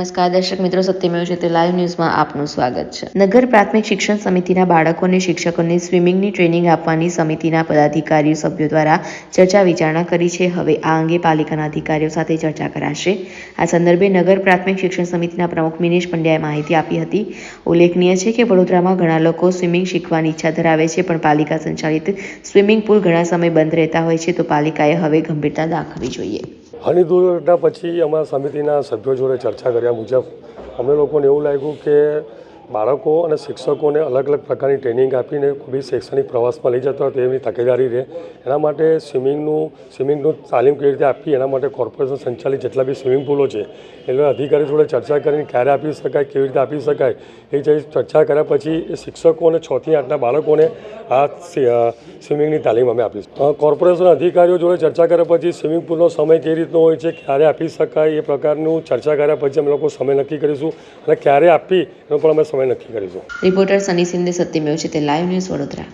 નમસ્કાર દર્શક મિત્રો સત્યમેવ છે તે લાઈવ ન્યૂઝમાં આપનું સ્વાગત છે. નગર પ્રાથમિક શિક્ષણ સમિતિના બાળકોને શિક્ષકોને સ્વિમિંગની ટ્રેનિંગ આપવાની સમિતિના પદાધિકારીઓ સભ્યો દ્વારા ચર્ચા વિચારણા કરી છે. હવે આ અંગે પાલિકાના અધિકારીઓ સાથે ચર્ચા કરાશે. આ સંદર્ભે નગર પ્રાથમિક શિક્ષણ સમિતિના પ્રમુખ મિનેશ પંડ્યાએ માહિતી આપી હતી. ઉલ્લેખનીય છે કે વડોદરામાં ઘણા લોકો સ્વિમિંગ શીખવાની ઈચ્છા ધરાવે છે, પણ પાલિકા સંચાલિત સ્વિમિંગ પુલ ઘણા સમય બંધ રહેતા હોય છે, તો પાલિકાએ હવે ગંભીરતા દાખવવી જોઈએ. ઘણી દુર્ઘટના પછી અમારા સમિતિના સભ્યો જોડે ચર્ચા કર્યા મુજબ અમને લોકોને એવું લાગ્યું કે બાળકો અને શિક્ષકોને અલગ અલગ પ્રકારની ટ્રેનિંગ આપીને કોઈ શૈક્ષણિક પ્રવાસમાં લઈ જતા હોય તેની તકેદારી રહે. એના માટે સ્વિમિંગનું સ્વિમિંગનું તાલીમ કેવી રીતે આપી એના માટે કોર્પોરેશન સંચાલિત જેટલા બી સ્વિમિંગ પૂલો છે એટલે અધિકારી જોડે ચર્ચા કરીને ક્યારે આપી શકાય, કેવી રીતે આપી શકાય, એ જે ચર્ચા કર્યા પછી એ શિક્ષકો અને છથી આઠના બાળકોને આ સ્વિમિંગની તાલીમ અમે આપીશું કોર્પોરેશન અધિકારીઓ જોડે ચર્ચા કર્યા પછી સ્વિમિંગ પૂલનો સમય કેવી રીતનો હોય છે, ક્યારે આપી શકાય એ પ્રકારનું ચર્ચા કર્યા પછી અમે લોકો સમય નક્કી કરીશું અને ક્યારે આપી એનો પણ અમે સમય નક્કી કરીશું. રિપોર્ટર સની સિંધે સત્યમેવ છે તે લાઈવ ન્યૂઝ વડોદરા.